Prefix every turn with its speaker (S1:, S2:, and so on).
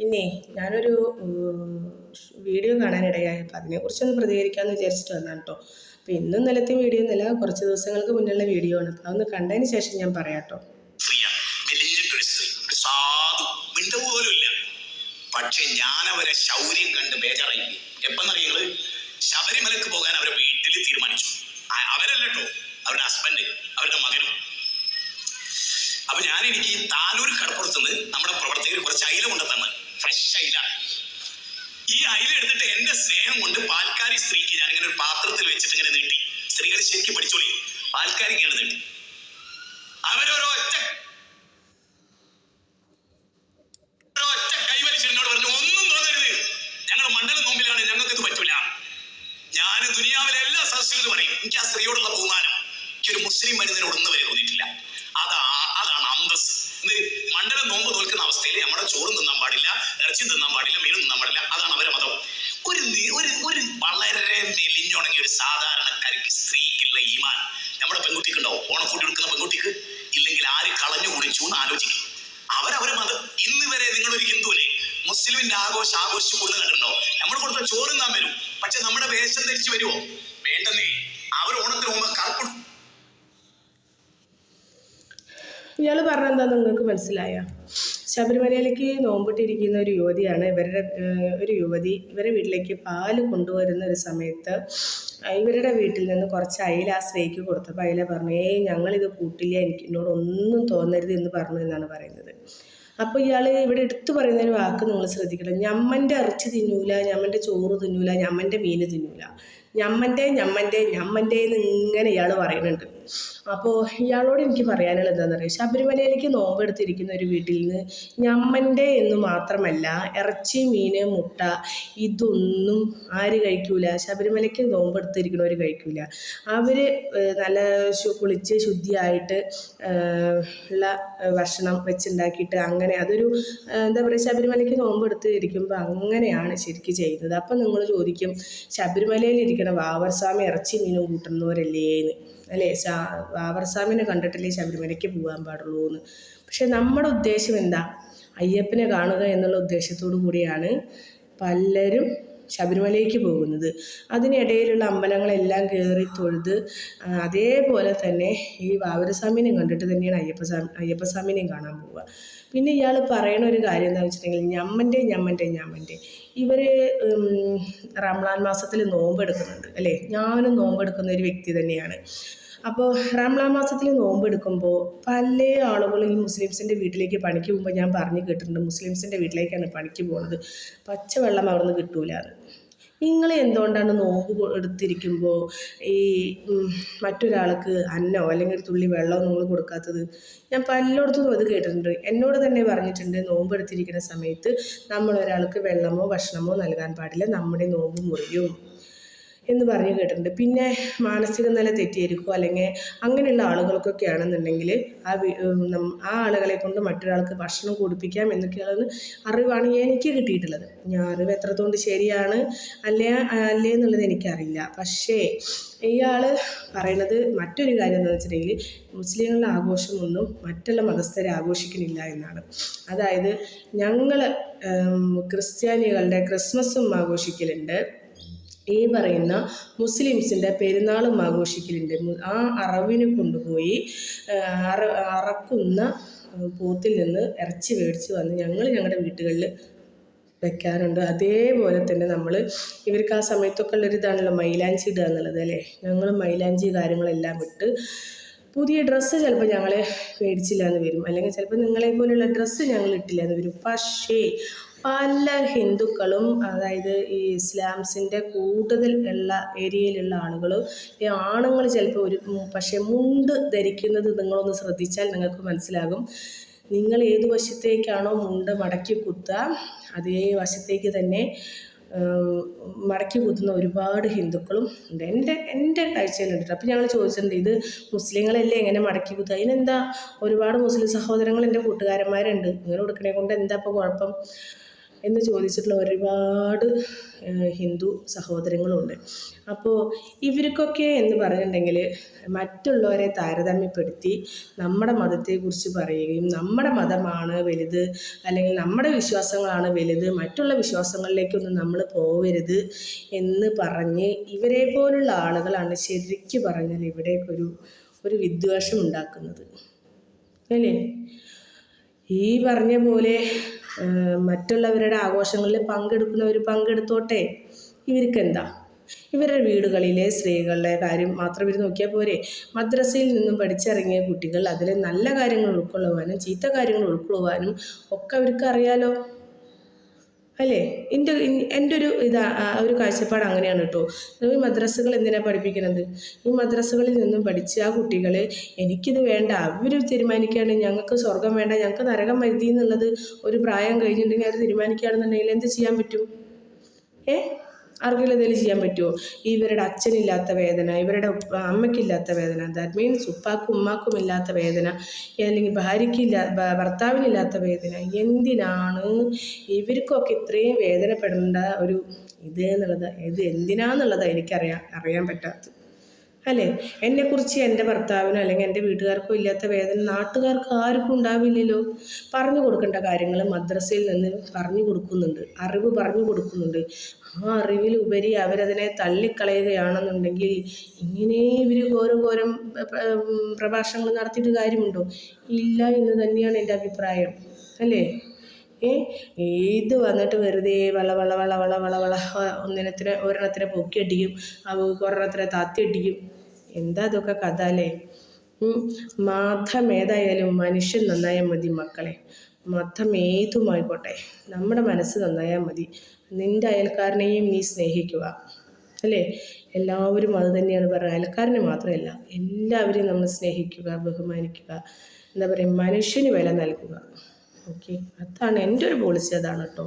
S1: പിന്നെ ഞാനൊരു വീഡിയോ കാണാനിടയായി. അപ്പോൾ അതിനെക്കുറിച്ചൊന്ന് പ്രതികരിക്കാമെന്ന് വിചാരിച്ചിട്ട് വന്നതാണ് കേട്ടോ അപ്പോൾ ഇന്നും നിലത്തെ വീഡിയോ ഒന്നുമല്ല. കുറച്ച് ദിവസങ്ങൾക്ക് മുന്നുള്ള വീഡിയോ ആണ്. അപ്പോൾ അതൊന്ന് കണ്ടതിന് ശേഷം ഞാൻ പറയാം കേട്ടോ
S2: പക്ഷെ ഞാൻ അവരെ ശൗര്യം കണ്ട് ബേജാറായി പോയി. എപ്പെന്നറിയങ്ങൾ ശബരിമലക്ക് പോകാൻ അവരെ വീട്ടിൽ തീരുമാനിച്ചു. അവരല്ലോ അവരുടെ ഹസ്ബൻഡ് അവരുടെ മകനും. അപ്പൊ ഞാൻ എനിക്ക് താനൂർ കടപ്പുറത്തുനിന്ന് നമ്മുടെ പ്രവർത്തകർ കുറച്ച് അയില കൊണ്ട് ഫ്രഷ് ഈ അയില എടുത്തിട്ട് എന്റെ സ്നേഹം കൊണ്ട് പാൽക്കാരി സ്ത്രീക്ക് ഞാൻ ഇങ്ങനെ ഒരു പാത്രത്തിൽ വെച്ചിട്ട് ഇങ്ങനെ നീട്ടി. സ്ത്രീകൾ ശരിക്കും പഠിച്ചോളി പാൽക്കാരിക്കാണ് നീട്ടി. അവരോരോ ഒറ്റ ഒറ്റ കൈവലിച്ചോട് പറഞ്ഞു ഒന്നും തോന്നരുത്. ഞങ്ങൾ മണ്ഡലം നോമ്പിലാണ്. ഞങ്ങൾക്ക് ഇത് പറ്റൂല. ഞാൻ ദുനിയാവിലെ എല്ലാ സദസ്സിലും പറയും. എനിക്ക് ആ സ്ത്രീയോടുള്ള ബഹുമാനം. എനിക്കൊരു മുസ്ലിം മനുഷ്യനോട് ഒന്നും വരെ തോന്നിയിട്ടില്ല. അതാ അതാണ് ഇത് മണ്ഡലം നോമ്പ് തോൽക്കുന്ന അവസ്ഥയിൽ നമ്മുടെ ചോറും തിന്നാൻ പാടില്ല ഇറച്ചി തിന്നാൻ പാടില്ല മീനും തിന്നാൻ പാടില്ല. അതാണ് അവരെ മതം. ഒരു ഒരു ഒരു വളരെ മെലിഞ്ഞുണങ്ങിയ ഒരു സാധാരണക്കാരിക്ക് സ്ത്രീക്കുള്ള ഈമാൻ നമ്മുടെ പെൺകുട്ടിക്ക് ഉണ്ടോ ഓണക്കൂട്ടി എടുക്കുന്ന പെൺകുട്ടിക്ക്? ഇല്ലെങ്കിൽ ആര് കളഞ്ഞു കുടിച്ചു എന്ന് ആലോചിക്കും. അവരവരെ മതം. ഇന്ന് വരെ നിങ്ങളൊരു ഹിന്ദുവിനെ മുസ്ലിമിന്റെ ആഘോഷം ആഘോഷിച്ചു കൊണ്ടു കണ്ടിട്ടുണ്ടോ? നമ്മൾ കൊടുത്ത ചോറ് നാം വരും. പക്ഷെ നമ്മുടെ വേഷം ധരിച്ചു വരുമോ വേണ്ടെന്നേ. അവർ ഓണത്തിന് പോകുമ്പോൾ കറുപ്പ്
S1: ഇയാൾ പറഞ്ഞെന്താന്ന് നിങ്ങൾക്ക് മനസ്സിലായ? ശബരിമലയിലേക്ക് നോമ്പിട്ടിരിക്കുന്ന ഒരു യുവതിയാണ്. ഇവരുടെ ഒരു യുവതി ഇവരുടെ വീട്ടിലേക്ക് പാൽ കൊണ്ടുവരുന്ന ഒരു സമയത്ത് ഇവരുടെ വീട്ടിൽ നിന്ന് കുറച്ച് അയില ആ സ്ത്രീക്ക് കൊടുത്തപ്പോൾ അയില പറഞ്ഞു ഏയ് ഞങ്ങളിത് കൂട്ടില്ല. എനിക്ക് എന്നോട് ഒന്നും തോന്നരുത് എന്ന് പറഞ്ഞു എന്നാണ് പറയുന്നത്. അപ്പോൾ ഇയാൾ ഇവിടെ എടുത്തു പറയുന്ന ഒരു വാക്ക് നിങ്ങൾ ശ്രദ്ധിക്കണം. ഞമ്മന്റെ ഇറച്ചി തിന്നൂല ഞമ്മന്റെ ചോറ് തിന്നൂല ഞമ്മന്റെ മീൻ തിന്നൂല. ഞമ്മന്റെ ഞമ്മന്റെ ഞമ്മന്റെ എന്ന് ഇങ്ങനെ ഇയാൾ പറയുന്നുണ്ട്. അപ്പോൾ ഇയാളോട് എനിക്ക് പറയാനുള്ളത് എന്താണെന്ന് അറിയാം ശബരിമലയിലേക്ക് നോമ്പെടുത്തിരിക്കുന്ന ഒരു വീട്ടിൽ നിന്ന് ഞമ്മന്റെ എന്ന് മാത്രമല്ല ഇറച്ചി മീൻ മുട്ട ഇതൊന്നും ആര് കഴിക്കൂല? ശബരിമലയ്ക്ക് നോമ്പെടുത്തിരിക്കുന്നവർ കഴിക്കൂല. അവർ നല്ല കുളിച്ച് ശുദ്ധിയായിട്ട് ഉള്ള ഭക്ഷണം വെച്ചുണ്ടാക്കിയിട്ട് അങ്ങനെ അതൊരു എന്താ പറയുക ശബരിമലയ്ക്ക് നോമ്പെടുത്ത് ഇരിക്കുമ്പോൾ അങ്ങനെയാണ് ശരിക്കും ചെയ്യുന്നത്. അപ്പം നിങ്ങൾ ചോദിക്കും ശബരിമലയിൽ വാവർസ്വാമി ഇറച്ചി മീനും കൂട്ടുന്നവരല്ലേ എന്ന്. അല്ലേ? ശാ വാവർസ്വാമിനെ കണ്ടിട്ടല്ലേ ശബരിമലയ്ക്ക് പോകാൻ പാടുള്ളൂ എന്ന്. പക്ഷെ നമ്മുടെ ഉദ്ദേശം എന്താ? അയ്യപ്പനെ കാണുക എന്നുള്ള ഉദ്ദേശത്തോടു കൂടിയാണ് പലരും ശബരിമലയ്ക്ക് പോകുന്നത്. അതിനിടയിലുള്ള അമ്പലങ്ങളെല്ലാം കയറി തൊഴുത് അതേപോലെ തന്നെ ഈ വാവരസ്വാമിനെയും കണ്ടിട്ട് തന്നെയാണ് അയ്യപ്പസ്വാമി അയ്യപ്പസ്വാമിനെയും കാണാൻ പോവുക. പിന്നെ ഇയാൾ പറയണ ഒരു കാര്യം എന്താണെന്ന് വെച്ചിട്ടുണ്ടെങ്കിൽ ഞമ്മന്റെ ഞമ്മന്റെ ഞമ്മന്റെ. ഇവർ റംലാൻ മാസത്തിൽ നോമ്പെടുക്കുന്നുണ്ട് അല്ലേ? ഞാനും നോമ്പെടുക്കുന്ന ഒരു വ്യക്തി തന്നെയാണ്. അപ്പോൾ റംലാൻ മാസത്തിൽ നോമ്പെടുക്കുമ്പോൾ പല ആളുകളും ഈ മുസ്ലിംസിന്റെ വീട്ടിലേക്ക് പണിക്ക് പോകുമ്പോൾ ഞാൻ പറഞ്ഞു കേട്ടിട്ടുണ്ട് മുസ്ലിംസിന്റെ വീട്ടിലേക്കാണ് പണിക്ക് പോകുന്നത് പച്ചവെള്ളം അവിടെ നിന്ന് കിട്ടൂല നിങ്ങൾ എന്തുകൊണ്ടാണ് നോമ്പ് എടുത്തിരിക്കുമ്പോൾ ഈ മറ്റൊരാൾക്ക് അന്നോ അല്ലെങ്കിൽ തുള്ളി വെള്ളമോ നിങ്ങൾ കൊടുക്കാത്തത്? ഞാൻ പലയിടത്തും അത് കേട്ടിട്ടുണ്ട്. എന്നോട് തന്നെ പറഞ്ഞിട്ടുണ്ട് നോമ്പ് എടുത്തിരിക്കുന്ന സമയത്ത് നമ്മൾ ഒരാൾക്ക് വെള്ളമോ ഭക്ഷണമോ നൽകാൻ പാടില്ല. നമ്മുടെ നോമ്പ് മുറിയും. എന്ന് പറഞ്ഞു കേട്ടിട്ടുണ്ട്. പിന്നെ മാനസിക നില തെറ്റിയിരിക്കുക അല്ലെങ്കിൽ അങ്ങനെയുള്ള ആളുകൾക്കൊക്കെ ആണെന്നുണ്ടെങ്കിൽ ആ ആ ആളുകളെ കൊണ്ട് മറ്റൊരാൾക്ക് ഭക്ഷണം കൊടുപ്പിക്കാം എന്നൊക്കെയാണ് അറിവാണ് എനിക്ക് കിട്ടിയിട്ടുള്ളത്. ഞാൻ അറിവ് എത്രത്തോണ്ട് ശരിയാണ് അല്ലേ അല്ലേ എന്നുള്ളത് എനിക്കറിയില്ല. പക്ഷേ ഇയാൾ പറയുന്നത് മറ്റൊരു കാര്യം എന്താണെന്ന് വെച്ചിട്ടുണ്ടെങ്കിൽ മുസ്ലിങ്ങളുടെ ആഘോഷമൊന്നും മറ്റുള്ള മതസ്ഥരെ ആഘോഷിക്കുന്നില്ല എന്നാണ്. അതായത് ഞങ്ങൾ ക്രിസ്ത്യാനികളുടെ ക്രിസ്മസും ആഘോഷിക്കലുണ്ട്. ഈ പറയുന്ന മുസ്ലിംസിന്റെ പെരുന്നാളും ആഘോഷിക്കലുണ്ട്. ആ അറവിന് കൊണ്ടുപോയി അറ അറക്കുന്ന പൂത്തിൽ നിന്ന് ഇറച്ചി മേടിച്ച് വന്ന് ഞങ്ങൾ ഞങ്ങളുടെ വീടുകളിൽ വെക്കാറുണ്ട്. അതേപോലെ തന്നെ നമ്മൾ ഇവർക്ക് ആ സമയത്തൊക്കെ ഉള്ളൊരു ഇതാണല്ലോ മൈലാഞ്ചി ഇടുക എന്നുള്ളത് അല്ലേ? ഞങ്ങൾ മൈലാഞ്ചി കാര്യങ്ങളെല്ലാം വിട്ട് പുതിയ ഡ്രസ്സ് ചിലപ്പോൾ ഞങ്ങളെ മേടിച്ചില്ല എന്ന് വരും. അല്ലെങ്കിൽ ചിലപ്പോൾ നിങ്ങളെ പോലെയുള്ള ഡ്രസ്സ് ഞങ്ങൾ ഇട്ടില്ല എന്ന് വരും. പക്ഷേ പല ഹിന്ദുക്കളും അതായത് ഈ ഇസ്ലാംസിന്റെ കൂടുതൽ ഉള്ള ഏരിയയിലുള്ള ആളുകൾ ഈ ആണുങ്ങൾ ചിലപ്പോൾ ഒരു പക്ഷേ മുണ്ട് ധരിക്കുന്നത് നിങ്ങളൊന്ന് ശ്രദ്ധിച്ചാൽ നിങ്ങൾക്ക് മനസ്സിലാകും. നിങ്ങൾ ഏത് വശത്തേക്കാണോ മുണ്ട് മടക്കി കുത്തുക അതേ വശത്തേക്ക് തന്നെ മടക്കി കുത്തുന്ന ഒരുപാട് ഹിന്ദുക്കളും ഉണ്ട്. എന്റെ എന്റെ കാഴ്ചയിലുണ്ട് അപ്പോൾ ഞങ്ങൾ ചോദിച്ചിട്ടുണ്ട് ഇത് മുസ്ലിങ്ങളല്ലേ എങ്ങനെ മടക്കി കുത്തുക? അതിനെന്താ? ഒരുപാട് മുസ്ലിം സഹോദരങ്ങൾ എന്റെ കൂട്ടുകാരന്മാരുണ്ട്. ഇങ്ങനെ കൊടുക്കണേ കൊണ്ട് എന്താ ഇപ്പോൾ കുഴപ്പം? എന്ന് ചോദിച്ചിട്ടുള്ള ഒരുപാട് ഹിന്ദു സഹോദരങ്ങളുണ്ട്. അപ്പോൾ ഇവർക്കൊക്കെ എന്ന് പറഞ്ഞിട്ടുണ്ടെങ്കിൽ മറ്റുള്ളവരെ താരതമ്യപ്പെടുത്തി നമ്മുടെ മതത്തെക്കുറിച്ച് പറയുകയും നമ്മുടെ മതമാണ് വലുത് അല്ലെങ്കിൽ നമ്മുടെ വിശ്വാസങ്ങളാണ് വലുത് മറ്റുള്ള വിശ്വാസങ്ങളിലേക്കൊന്നും നമ്മൾ പോവരുത് എന്ന് പറഞ്ഞ് ഇവരെ പോലുള്ള ആളുകളാണ് ശരിക്കും പറഞ്ഞാൽ ഇവിടേക്കൊരു ഒരു വിദ്വേഷം ഉണ്ടാക്കുന്നത് അല്ലേ? ഈ പറഞ്ഞ പോലെ മറ്റുള്ളവരുടെ ആഘോഷങ്ങളിൽ പങ്കെടുക്കുന്നവർ പങ്കെടുത്തോട്ടെ? ഇവർക്കെന്താ? ഇവരുടെ വീടുകളിലെ സ്ത്രീകളുടെ കാര്യം മാത്രം ഇവർ നോക്കിയാൽ പോരെ. മദ്രസയിൽ നിന്നും പഠിച്ചിറങ്ങിയ കുട്ടികൾ അതിലെ നല്ല കാര്യങ്ങൾ ഉൾക്കൊള്ളുവാനും ചീത്ത കാര്യങ്ങൾ ഉൾക്കൊള്ളുവാനും ഒക്കെ അവർക്ക് അറിയാലോ. അല്ലേ? എന്റെ എന്റെ ഒരു ഇതാ ഒരു കാഴ്ചപ്പാട് അങ്ങനെയാണ് കേട്ടോ ഈ മദ്രസകൾ എന്തിനാണ് പഠിപ്പിക്കുന്നത് ഈ മദ്രസകളിൽ നിന്നും പഠിച്ച് ആ കുട്ടികൾ എനിക്കിത് വേണ്ട അവർ തീരുമാനിക്കുകയാണ് ഞങ്ങൾക്ക് സ്വർഗം വേണ്ട ഞങ്ങൾക്ക് നരകം വരുതി എന്നുള്ളത് ഒരു പ്രായം കഴിഞ്ഞിട്ടുണ്ടെങ്കിൽ അവർ തീരുമാനിക്കുകയാണെന്നുണ്ടെങ്കിൽ എന്ത് ചെയ്യാൻ പറ്റും? ഏ? ആർക്കെങ്കിലും എന്തെങ്കിലും ചെയ്യാൻ പറ്റുമോ? ഇവരുടെ അച്ഛനില്ലാത്ത വേദന ഇവരുടെ അമ്മയ്ക്കില്ലാത്ത വേദന ദാറ്റ് മീൻസ് ഉപ്പാക്കും ഉമ്മാക്കും ഇല്ലാത്ത വേദന അല്ലെങ്കിൽ ഭാര്യയ്ക്കില്ല ഭർത്താവിനില്ലാത്ത വേദന എന്തിനാണ് ഇവർക്കൊക്കെ ഇത്രയും വേദനപ്പെടേണ്ട ഒരു ഇത് എന്നുള്ളത്? ഇത് എന്തിനാന്നുള്ളത് എനിക്കറിയാൻ അറിയാൻ പറ്റാത്തത്. അല്ലേ? എന്നെക്കുറിച്ച് എന്റെ ഭർത്താവിനോ അല്ലെങ്കിൽ എന്റെ വീട്ടുകാർക്കോ ഇല്ലാത്ത വേദന നാട്ടുകാർക്ക് ആർക്കും ഉണ്ടാവില്ലല്ലോ. പറഞ്ഞു കൊടുക്കേണ്ട കാര്യങ്ങൾ മദ്രസയിൽ നിന്ന് പറഞ്ഞു കൊടുക്കുന്നുണ്ട്. അറിവ് പറഞ്ഞു കൊടുക്കുന്നുണ്ട്. ആ അറിവിലുപരി അവരതിനെ തള്ളിക്കളയുകയാണെന്നുണ്ടെങ്കിൽ ഇങ്ങനെ ഇവർ ഓരോ പ്രഭാഷണങ്ങൾ നടത്തിയിട്ട് കാര്യമുണ്ടോ? ഇല്ല എന്ന് തന്നെയാണ് എന്റെ അഭിപ്രായം. അല്ലേ? ഇത് വന്നിട്ട് വെറുതെ വള വള വള വള വള വള ഒന്നിനത്തിന് ഒരെണ്ണത്തിനെ പൊക്കിയടിക്കും. ഒരെണ്ണത്തിനെ താത്തിയടിക്കും. എന്താ അതൊക്കെ കഥ അല്ലേ? മാത്രം മതം ഏതായാലും മനുഷ്യൻ നന്നായാൽ മതി മക്കളെ. മതം ഏതുമായിക്കോട്ടെ നമ്മുടെ മനസ്സ് നന്നായാൽ മതി. നിന്റെ അയൽക്കാരനെയും നീ സ്നേഹിക്കുക. അല്ലേ? എല്ലാവരും അത് തന്നെയാണ് പറയുക അയൽക്കാരനെ മാത്രമല്ല എല്ലാവരെയും നമ്മൾ സ്നേഹിക്കുക ബഹുമാനിക്കുക. എന്താ പറയുക? മനുഷ്യന് വില നൽകുക. ഓക്കെ അതാണ് എന്റെ ഒരു പോളിസി അതാണ് കേട്ടോ